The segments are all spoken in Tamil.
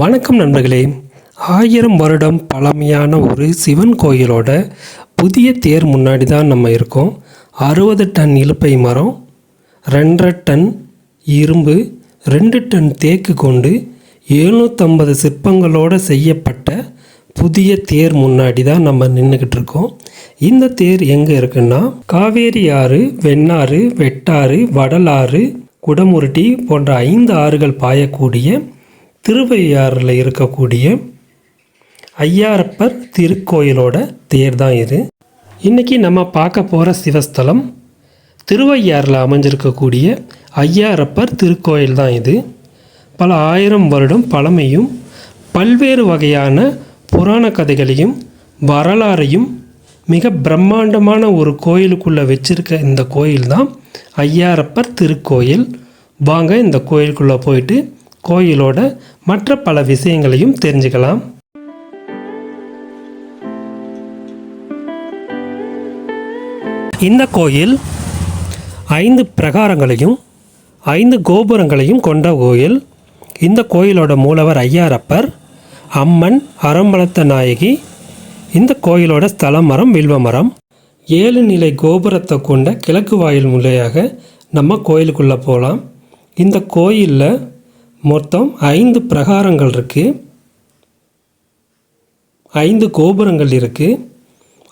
வணக்கம் நண்பர்களே. ஆயிரம் வருடம் பழமையான ஒரு சிவன் கோயிலோட புதிய தேர் முன்னாடி தான் நம்ம இருக்கோம். அறுபது டன் இலுப்பை மரம் ரெண்டரை டன் இரும்பு ரெண்டு டன் தேக்கு கொண்டு எழுநூற்றம்பது சிற்பங்களோடு செய்யப்பட்ட புதிய தேர் முன்னாடி தான் நம்ம நின்றுக்கிட்டு இருக்கோம். இந்த தேர் எங்கே இருக்குன்னா காவேரி ஆறு வெண்ணாறு வெட்டாறு வடலாறு குடமுருட்டி போன்ற ஐந்து ஆறுகள் பாயக்கூடிய திருவையாறில் இருக்கக்கூடிய ஐயாரப்பர் திருக்கோயிலோட தேர் தான் இது. இன்றைக்கி நம்ம பார்க்க போகிற சிவஸ்தலம் திருவையாறில் அமைஞ்சிருக்கக்கூடிய ஐயாரப்பர் திருக்கோயில் தான் இது. பல ஆயிரம் வருடம் பழமையும் பல்வேறு வகையான புராண கதைகளையும் வரலாறையும் மிக பிரம்மாண்டமான ஒரு கோயிலுக்குள்ளே வச்சுருக்க இந்த கோயில் தான் ஐயாரப்பர் திருக்கோயில். வாங்க இந்த கோயிலுக்குள்ளே போயிட்டு கோயிலோட மற்ற பல விஷயங்களையும் தெரிஞ்சுக்கலாம். இந்த கோயில் ஐந்து பிரகாரங்களையும் ஐந்து கோபுரங்களையும் கொண்ட கோயில். இந்த கோயிலோட மூலவர் ஐயாரப்பர் அம்மன் அறம்பலத்த நாயகி. இந்த கோயிலோட ஸ்தல மரம் வில்வ மரம். ஏழு நிலை கோபுரத்தை கொண்ட கிழக்கு வாயில் முறையாக நம்ம கோயிலுக்குள்ளே போகலாம் இந்த கோயிலில் மொத்தம் ஐந்து பிரகாரங்கள் இருக்குது ஐந்து கோபுரங்கள் இருக்குது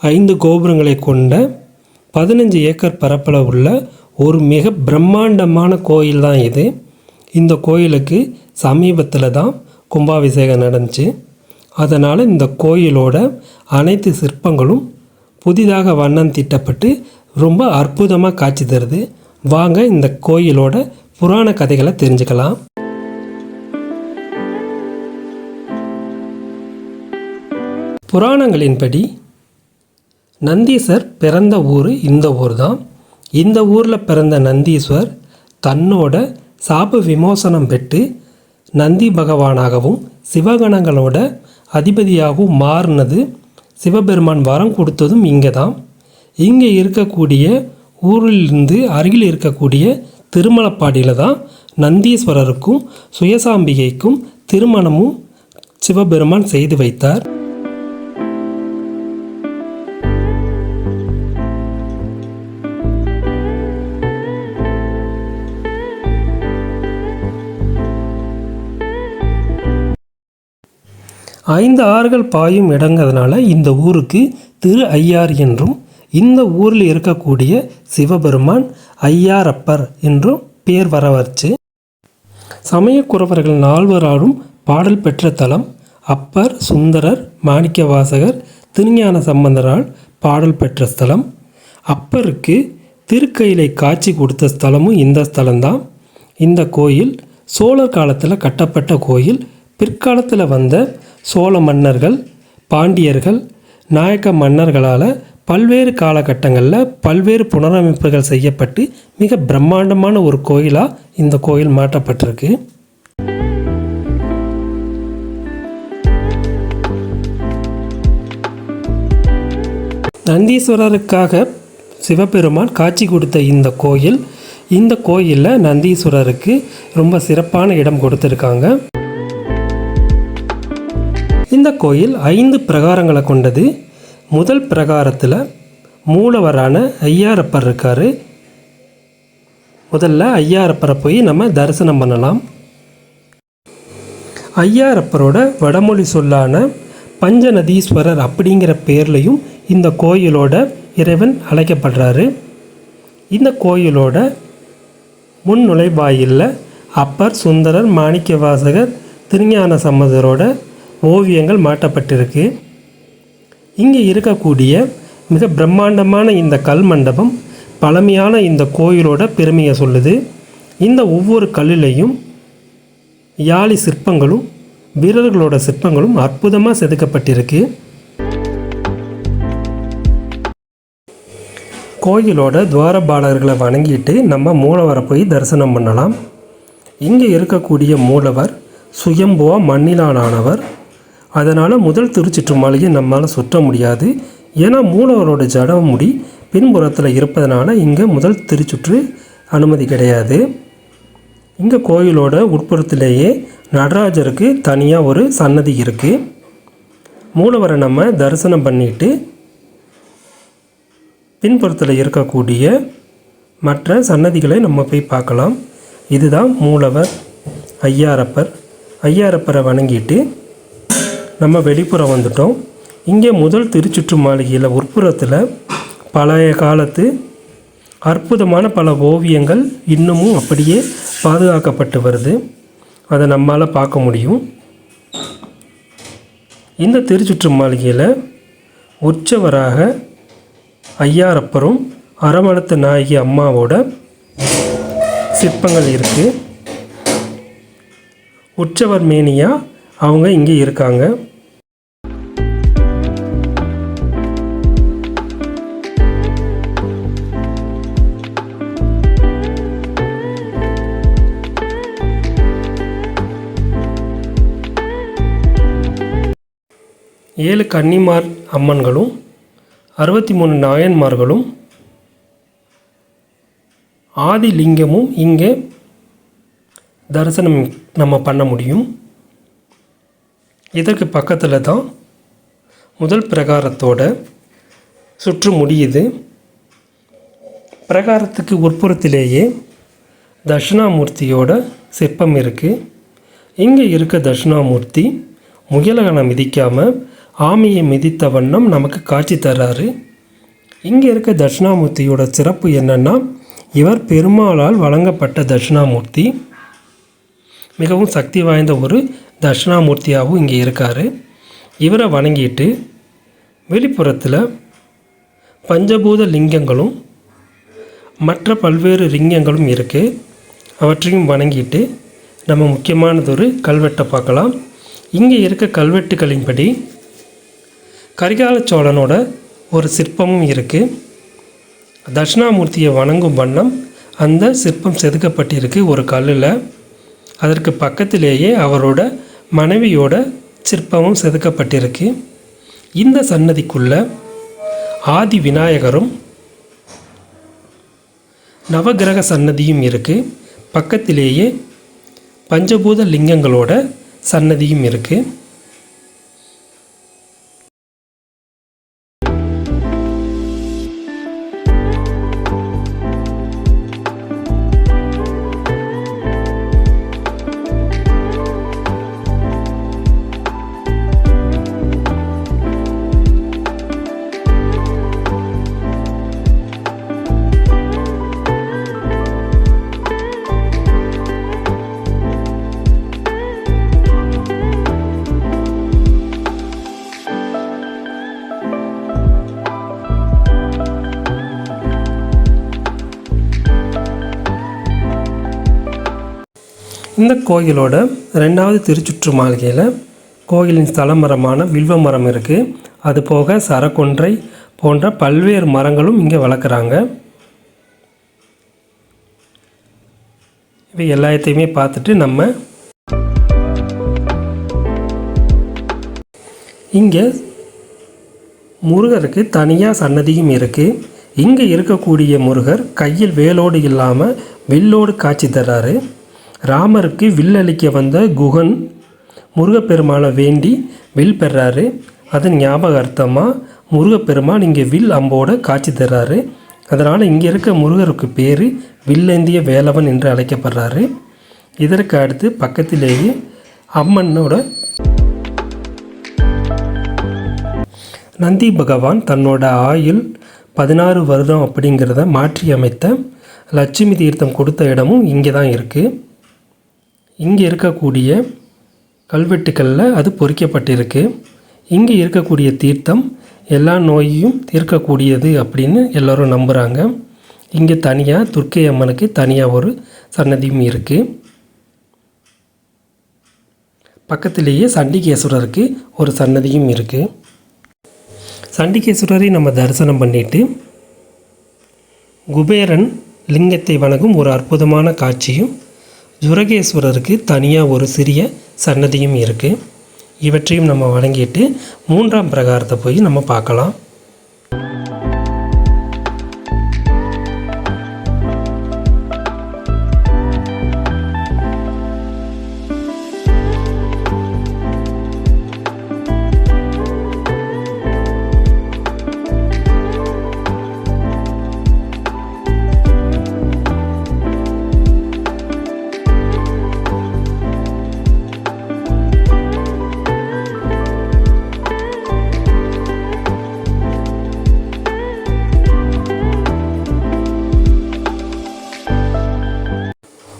ஐந்து கோபுரங்களை கொண்ட பதினஞ்சு ஏக்கர் பரப்பளவு உள்ள ஒரு மிக பிரம்மாண்டமான கோயில் தான் இது. இந்த கோயிலுக்கு சமீபத்தில் தான் கும்பாபிஷேகம் நடந்துச்சு. அதனால் இந்த கோயிலோட அனைத்து சிற்பங்களும் புதிதாக வண்ணம் தீட்டப்பட்டு ரொம்ப அற்புதமாக காட்சி தருது. வாங்க இந்த கோயிலோட புராண கதைகளை தெரிஞ்சுக்கலாம். புராணங்களின்படி நந்தீசர் பிறந்த ஊர் இந்த ஊர் தான் இந்த ஊரில் பிறந்த நந்தீஸ்வர் தன்னோட சாப விமோசனம் பெற்று நந்தி பகவானாகவும் சிவகணங்களோட அதிபதியாகவும் மாறினது. சிவபெருமான் வரம் கொடுத்ததும் இங்கே தான் இங்கே இருக்கக்கூடிய ஊரிலிருந்து அருகில் இருக்கக்கூடிய திருமலப்பாடியில் தான் நந்தீஸ்வரருக்கும் சுயசாம்பிகைக்கும் திருமணமும் சிவபெருமான் செய்து வைத்தார். ஐந்து ஆறுகள் பாயும் இடங்கிறதுனால இந்த ஊருக்கு திரு ஐயார் என்றும் இந்த ஊரில் இருக்கக்கூடிய சிவபெருமான் ஐயாரப்பர் என்றும் பேர் வர வச்சு சமயக்குறவர்கள் நால்வராலும் பாடல் பெற்ற தலம் அப்பர் சுந்தரர் மாணிக்கவாசகர் திருஞான சம்பந்தரால் பாடல் பெற்ற ஸ்தலம். அப்பருக்கு திருக்கையிலை காட்சி கொடுத்த ஸ்தலமும் இந்த ஸ்தலம்தான். இந்த கோயில் சோழர் காலத்தில் கட்டப்பட்ட கோயில் பிற்காலத்தில் வந்த சோழ மன்னர்கள் பாண்டியர்கள் நாயக்க மன்னர்களால் பல்வேறு காலகட்டங்களில் பல்வேறு புனரமைப்புகள் செய்யப்பட்டு மிக பிரம்மாண்டமான ஒரு கோயிலாக இந்த கோயில் மாற்றப்பட்டிருக்கு. நந்தீஸ்வரருக்காக சிவபெருமான் காட்சி கொடுத்த இந்த கோயில் இந்த கோயிலில் நந்தீஸ்வரருக்கு ரொம்ப சிறப்பான இடம் கொடுத்துருக்காங்க. இந்த கோயில் ஐந்து பிரகாரங்களை கொண்டது. முதல் பிரகாரத்தில் மூலவரான ஐயாரப்பர் இருக்கார். முதல்ல ஐயாரப்பரை போய் நம்ம தரிசனம் பண்ணலாம். ஐயாரப்பரோட வடமொழி சொல்லான பஞ்சநதீஸ்வரர் அப்படிங்கிற பேர்லையும் இந்த கோயிலோட இறைவன் அழைக்கப்படுறாரு. இந்த கோயிலோட முன் நுழைவாயிலில் அப்பர் சுந்தரர் மாணிக்கவாசகர் திருஞான சம்மதரோட ஓவியங்கள் மாட்டப்பட்டிருக்கு. இங்கே இருக்கக்கூடிய மிக பிரம்மாண்டமான இந்த கல் மண்டபம் பழமையான இந்த கோயிலோட பெருமையை சொல்லுது. இந்த ஒவ்வொரு கல்லிலையும் யாழி சிற்பங்களும் வீரர்களோட சிற்பங்களும் அற்புதமாக செதுக்கப்பட்டிருக்கு. கோயிலோட துவாரபாலகர்களை வணங்கிட்டு நம்ம மூலவரை போய் தரிசனம் பண்ணலாம். இங்கே இருக்கக்கூடிய மூலவர் சுயம்புவா மண்ணிலானவர் அதனால் முதல் திருச்சுற்றுமாலையை நம்மளால் சுற்ற முடியாது. ஏன்னா மூலவரோட ஜட முடி பின்புறத்தில் இருப்பதனால இங்கே முதல் திருச்சுற்று அனுமதி கிடையாது. இந்த கோயிலோட உட்புறத்திலேயே நடராஜருக்கு தனியாக ஒரு சன்னதி இருக்குது மூலவரை நம்ம தரிசனம் பண்ணிட்டு பின்புறத்தில் இருக்கக்கூடிய மற்ற சன்னதிகளை நம்ம போய் பார்க்கலாம். இதுதான் மூலவர் ஐயாரப்பர். ஐயாரப்பரை வணங்கிட்டு நம்ம வெளிப்புறம் வந்துட்டோம். இங்கே முதல் திருச்சுற்று மாளிகையில் உட்புறத்தில் பழைய காலத்து அற்புதமான பல ஓவியங்கள் இன்னமும் அப்படியே பாதுகாக்கப்பட்டு வருது. அதை நம்மால் பார்க்க முடியும். இந்த திருச்சுற்று மாளிகையில் உற்சவராக ஐயாரப்பரும் அரமணத்து நாயகி அம்மாவோட சிற்பங்கள் இருக்குது உற்சவர் மேனியாக அவங்க இங்கே இருக்காங்க. ஏழு கன்னிமார் அம்மன்களும் அறுபத்தி மூணு நாயன்மார்களும் ஆதிலிங்கமும் இங்கே தரிசனம் நம்ம பண்ண முடியும். இதற்கு பக்கத்தில் தான் முதல் பிரகாரத்தோட சுற்று முடியுது. பிரகாரத்துக்கு உட்புறத்திலேயே தட்சிணாமூர்த்தியோட சிற்பம் இருக்குது இங்கே இருக்க தட்சிணாமூர்த்தி முயலகனை மிதிக்காமல் ஆமையை மிதித்த வண்ணம் நமக்கு காட்சி தர்றாரு இங்கே இருக்க தட்சிணாமூர்த்தியோட சிறப்பு என்னென்னா இவர் பெருமாளால் வழங்கப்பட்ட தட்சிணாமூர்த்தி. மிகவும் சக்தி வாய்ந்த ஒரு தட்சிணாமூர்த்தியாகவும் இங்கே இருக்கார். இவரை வணங்கிட்டு வெளிப்புறத்தில் பஞ்சபூத லிங்கங்களும் மற்ற பல்வேறு லிங்கங்களும் இருக்குது அவற்றையும் வணங்கிட்டு நம்ம முக்கியமானதொரு கல்வெட்டை பார்க்கலாம். இங்கே இருக்க கல்வெட்டுகளின்படி கரிகால சோழனோட ஒரு சிற்பமும் இருக்குது தட்சிணாமூர்த்தியை வணங்கும் வண்ணம் அந்த சிற்பம் செதுக்கப்பட்டிருக்கு ஒரு கல்லில். அதற்கு பக்கத்திலேயே அவரோட மனைவியோட சிற்பமும் செதுக்கப்பட்டிருக்கு. இந்த சன்னதிக்குள்ள ஆதி விநாயகரும் நவகிரக சன்னதியும் இருக்குது பக்கத்திலேயே பஞ்சபூத லிங்கங்களோட சன்னதியும் இருக்குது இந்த கோயிலோட ரெண்டாவது திருச்சுற்று மாளிகையில் கோயிலின் ஸ்தலமரமான வில்வ மரம் இருக்குது அது போக சரக்கொன்றை போன்ற பல்வேறு மரங்களும் இங்கே வளர்க்குறாங்க. இவை எல்லாத்தையுமே பார்த்துட்டு நம்ம இங்கே முருகருக்கு தனியாக சன்னதியும் இருக்குது இங்கே இருக்கக்கூடிய முருகர் கையில் வேலோடு இல்லாமல் வில்லோடு காட்சி தர்றாரு. ராமருக்கு வில் அளிக்க வந்த குகன் முருகப்பெருமானை வேண்டி வில் பெறாரு. அதன் ஞாபகார்த்தமாக முருகப்பெருமான் இங்கே வில் அம்போட காட்சி தர்றாரு. அதனால் இங்கே இருக்க முருகருக்கு பேர் வில்லேந்திய வேலவன் என்று அழைக்கப்படுறாரு. இதற்கு அடுத்து பக்கத்திலேயே அம்மனோட நந்தி பகவான் தன்னோட ஆயுள் பதினாறு வருடம் அப்படிங்கிறத மாற்றி அமைத்த லட்சுமி தீர்த்தம் கொடுத்த இடமும் இங்கே தான் இருக்குது இங்கே இருக்கக்கூடிய கல்வெட்டுக்களில் அது பொறிக்கப்பட்டிருக்கு. இங்கே இருக்கக்கூடிய தீர்த்தம் எல்லா நோயையும் தீர்க்கக்கூடியது அப்படின்னு எல்லோரும் நம்புகிறாங்க இங்கே தனியாக துர்க்கை அம்மனுக்கு தனியாக ஒரு சன்னதியும் இருக்குது பக்கத்திலேயே சண்டிகேஸ்வரருக்கு ஒரு சன்னதியும் இருக்குது சண்டிகேஸ்வரரை நம்ம தரிசனம் பண்ணிட்டு குபேரன் லிங்கத்தை வணங்கும் ஒரு அற்புதமான காட்சியும் ஜுரகேஸ்வரருக்கு தனியாக ஒரு சிறிய சன்னதியும் இருக்குது இவற்றையும் நம்ம வணங்கிட்டு மூன்றாம் பிரகாரத்தை போய் நம்ம பார்க்கலாம்.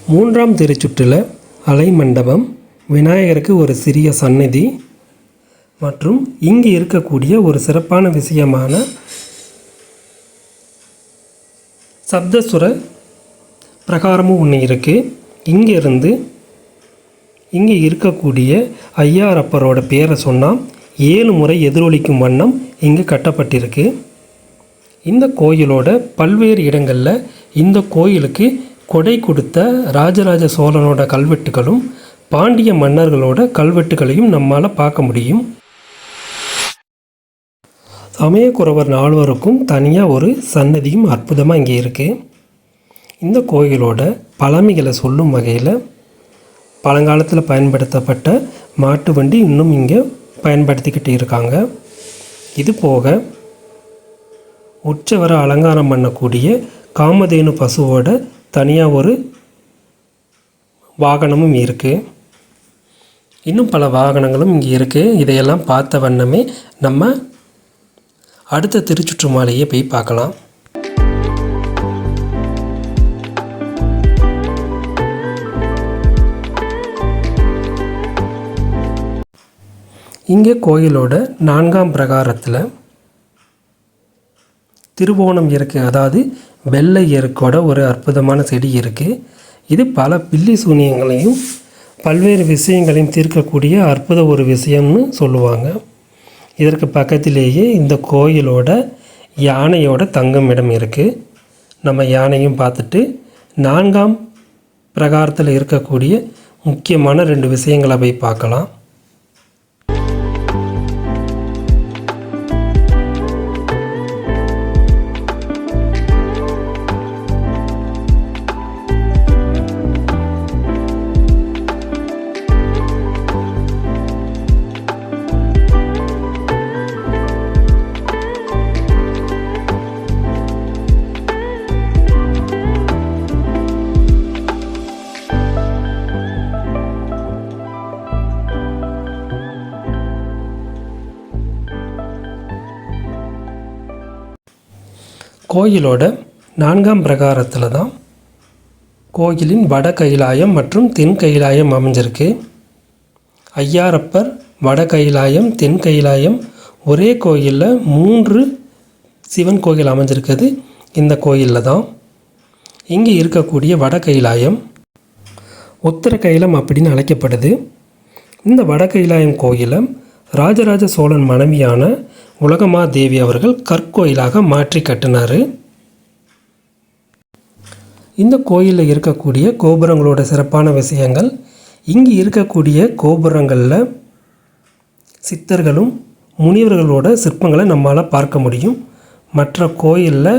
மூன்றாம் திருச்சுற்றில் அலை மண்டபம் விநாயகருக்கு ஒரு சிறிய சந்நிதி மற்றும் இங்கு இருக்கக்கூடிய ஒரு சிறப்பான விஷயமான சப்தசுர பிரகாரமும் ஒன்று இருக்குது இங்கேருந்து இங்கே இருக்கக்கூடிய ஐயாரப்பரோட பேரை சொன்னால் ஏழு முறை எதிரொலிக்கும் வண்ணம் இங்கு கட்டப்பட்டிருக்கு. இந்த கோயிலோட பல்வேறு இடங்களில் இந்த கோயிலுக்கு கொடை கொடுத்த ராஜராஜ சோழனோட கல்வெட்டுகளும் பாண்டிய மன்னர்களோட கல்வெட்டுகளையும் நம்மால் பார்க்க முடியும். சமயக்குறவர் நால்வருக்கும் தனியாக ஒரு சன்னதியும் அற்புதமாக இங்கே இருக்குது இந்த கோயிலோட பழமைகளை சொல்லும் வகையில் பழங்காலத்தில் பயன்படுத்தப்பட்ட மாட்டு வண்டி இன்னும் இங்கே பயன்படுத்திக்கிட்டு இருக்காங்க. இது போக உற்சவர அலங்காரம் பண்ணக்கூடிய காமதேனு பசுவோட தனியாக ஒரு வாகனமும் இருக்குது இன்னும் பல வாகனங்களும் இங்கே இருக்குது இதையெல்லாம் பார்த்த வண்ணமே நம்ம அடுத்த திருச்சுற்று மாலையை போய் பார்க்கலாம். இங்கே கோயிலோட நான்காம் பிரகாரத்தில் திருவோணம் இருக்குது அதாவது வெள்ளை எருக்கோட ஒரு அற்புதமான செடி இருக்குது இது பல பில்லி சூனியங்களையும் பல்வேறு விஷயங்களையும் தீர்க்கக்கூடிய அற்புத ஒரு விஷயம்னு சொல்லுவாங்க. இதற்கு பக்கத்திலேயே இந்த கோயிலோட யானையோட தங்கும் இடம் இருக்குது நம்ம யானையும் பார்த்துட்டு நான்காம் பிரகாரத்தில் இருக்கக்கூடிய முக்கியமான ரெண்டு விஷயங்களை போய் பார்க்கலாம். கோயிலோட நான்காம் பிரகாரத்தில் தான் கோயிலின் வட கைலாயம் மற்றும் தென் கைலாயம் அமைஞ்சிருக்கு. ஐயாரப்பர் வட கைலாயம் தென் கைலாயம் ஒரே கோயிலில் மூன்று சிவன் கோயில் அமைஞ்சிருக்குது. இந்த கோயிலில் தான் இங்கே இருக்கக்கூடிய வட கைலாயம் உத்தர கைலம் அப்படின்னு அழைக்கப்படுது. இந்த வட கைலாயம் கோயிலை ராஜராஜ சோழன் மனைவியான உலகமாதேவி அவர்கள் கற்கோயிலாக மாற்றி கட்டினார். இந்த கோயிலில் இருக்கக்கூடிய கோபுரங்களோட சிறப்பான விஷயங்கள் இங்கு இருக்கக்கூடிய கோபுரங்களில் சித்தர்களும் முனிவர்களோட சிற்பங்களை நம்மால் பார்க்க முடியும். மற்ற கோயிலில்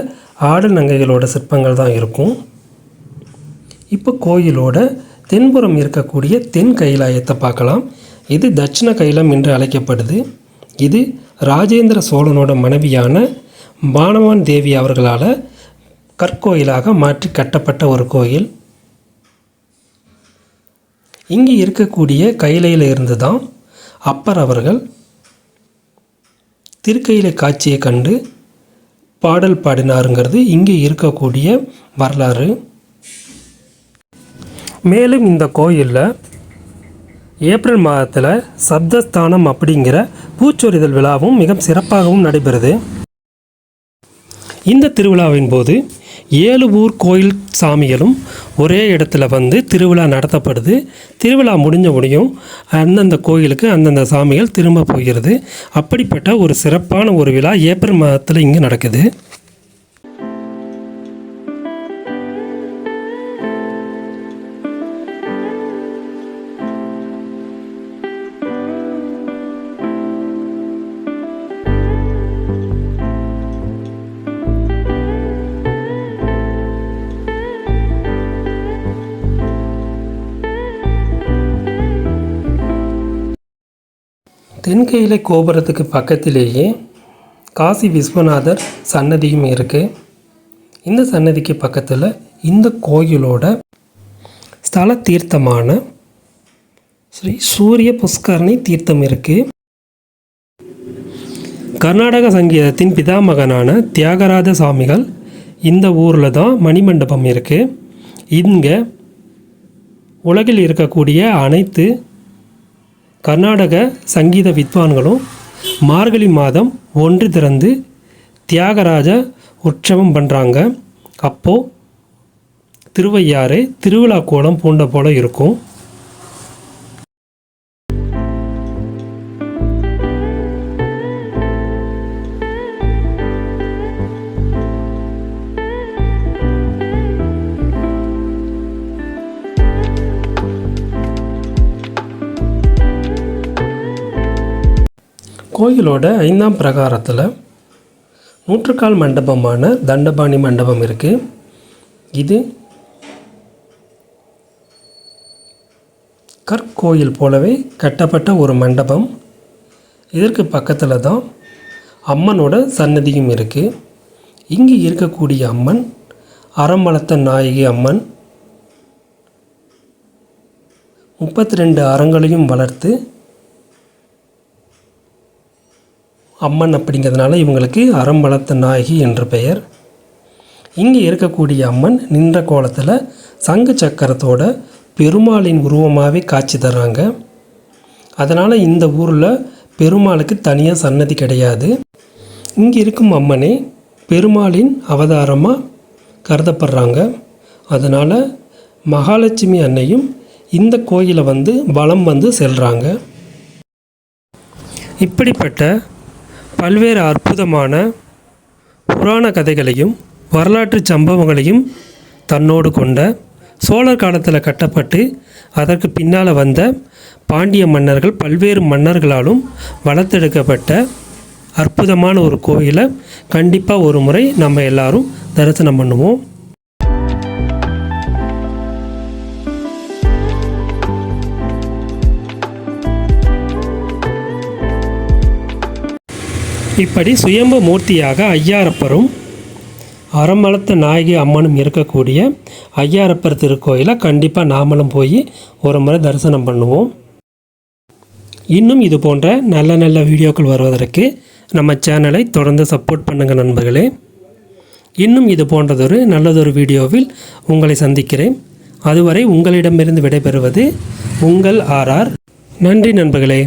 ஆடு நங்கைகளோட சிற்பங்கள் தான் இருக்கும். இப்போ கோயிலோட தென்புறம் இருக்கக்கூடிய தென் கைலாயத்தை பார்க்கலாம். இது தட்சிண கைலம் என்று அழைக்கப்படுது. இது ராஜேந்திர சோழனோட மனைவியான பானவான் தேவி அவர்களால் கற்கோயிலாக மாற்றி கட்டப்பட்ட ஒரு கோயில். இங்கே இருக்கக்கூடிய கைலையில் இருந்து தான் அப்பர் அவர்கள் திருக்கையிலை காட்சியை கண்டு பாடல் பாடினாருங்கிறது இங்கே இருக்கக்கூடிய வரலாறு. மேலும் இந்த கோயிலில் ஏப்ரல் மாதத்தில் சப்தஸ்தானம் அப்படிங்கிற பூச்சொரிதல் விழாவும் மிக சிறப்பாகவும் நடைபெறுது. இந்த திருவிழாவின் போது ஏழு ஊர் கோயில் சாமிகளும் ஒரே இடத்துல வந்து திருவிழா நடத்தப்படுது. திருவிழா முடிஞ்ச முடியும் அந்தந்த கோயிலுக்கு அந்தந்த சாமிகள் திரும்ப போகிறது. அப்படிப்பட்ட ஒரு சிறப்பான ஒரு விழா ஏப்ரல் மாதத்தில் இங்கே நடக்குது. தென்கையிலை கோபுரத்துக்கு பக்கத்திலேயே காசி விஸ்வநாதர் சன்னதியும் இருக்குது இந்த சன்னதிக்கு பக்கத்தில் இந்த கோயிலோட ஸ்தல தீர்த்தமான ஸ்ரீ சூரிய புஷ்கரணி தீர்த்தம் இருக்குது கர்நாடக சங்கீதத்தின் பிதாமகனான தியாகராஜ சாமிகள் இந்த ஊரில் தான் மணிமண்டபம் இருக்குது இங்கே உலகில் இருக்கக்கூடிய அனைத்து கர்நாடக சங்கீத வித்வான்களும் மார்கழி மாதம் ஒன்று திறந்து தியாகராஜ உற்சவம் பண்ணுறாங்க அப்போது திருவையாறு திருவிழா கோலம் பூண்ட போல இருக்கும். கோயிலோட ஐந்தாம் பிரகாரத்தில் நூற்றுக்கால் மண்டபமான தண்டபாணி மண்டபம் இருக்குது இது கற்கோயில் போலவே கட்டப்பட்ட ஒரு மண்டபம். இதற்கு பக்கத்தில் தான் அம்மனோட சன்னதியும் இருக்குது இங்கே இருக்கக்கூடிய அம்மன் அறமளத்த நாயகி அம்மன் முப்பத்தி ரெண்டு அறங்களையும் வளர்த்து அம்மன் அப்படிங்கிறதுனால இவங்களுக்கு அறம்பலத்த நாயகி என்ற பெயர். இங்கே இருக்கக்கூடிய அம்மன் நின்ற கோலத்தில் சங்கு சக்கரத்தோட பெருமாளின் உருவமாகவே காட்சி தர்றாங்க அதனால் இந்த ஊரில் பெருமாளுக்கு தனியாக சன்னதி கிடையாது. இங்கே இருக்கும் அம்மனே பெருமாளின் அவதாரமாக கருதப்படுறாங்க. அதனால் மகாலட்சுமி அன்னையும் இந்த கோயிலை வந்து வலம் வந்து செல்கிறாங்க இப்படிப்பட்ட பல்வேறு அற்புதமான புராண கதைகளையும் வரலாற்று சம்பவங்களையும் தன்னோடு கொண்ட சோழர் காலத்தில் கட்டப்பட்டு அதற்கு பின்னால் வந்த பாண்டிய மன்னர்கள் பல்வேறு மன்னர்களாலும் வளர்த்தெடுக்கப்பட்ட அற்புதமான ஒரு கோயிலை கண்டிப்பாக ஒரு முறை நம்ம எல்லாரும் தரிசனம் பண்ணுவோம். இப்படி சுயம்பு மூர்த்தியாக ஐயாரப்பரும் அறமளத்த நாயகி அம்மனும் இருக்கக்கூடிய ஐயாரப்பர் திருக்கோயிலை கண்டிப்பாக நாமளும் போய் ஒரு முறை தரிசனம் பண்ணுவோம். இன்னும் இது போன்ற நல்ல நல்ல வீடியோக்கள் வருவதற்கு நம்ம சேனலை தொடர்ந்து சப்போர்ட் பண்ணுங்கள் நண்பர்களே. இன்னும் இது போன்றதொரு நல்லதொரு வீடியோவில் உங்களை சந்திக்கிறேன். அதுவரை உங்களிடமிருந்து விடைபெறுவது உங்கள் ஆர்ஆர் நன்றி நண்பர்களே.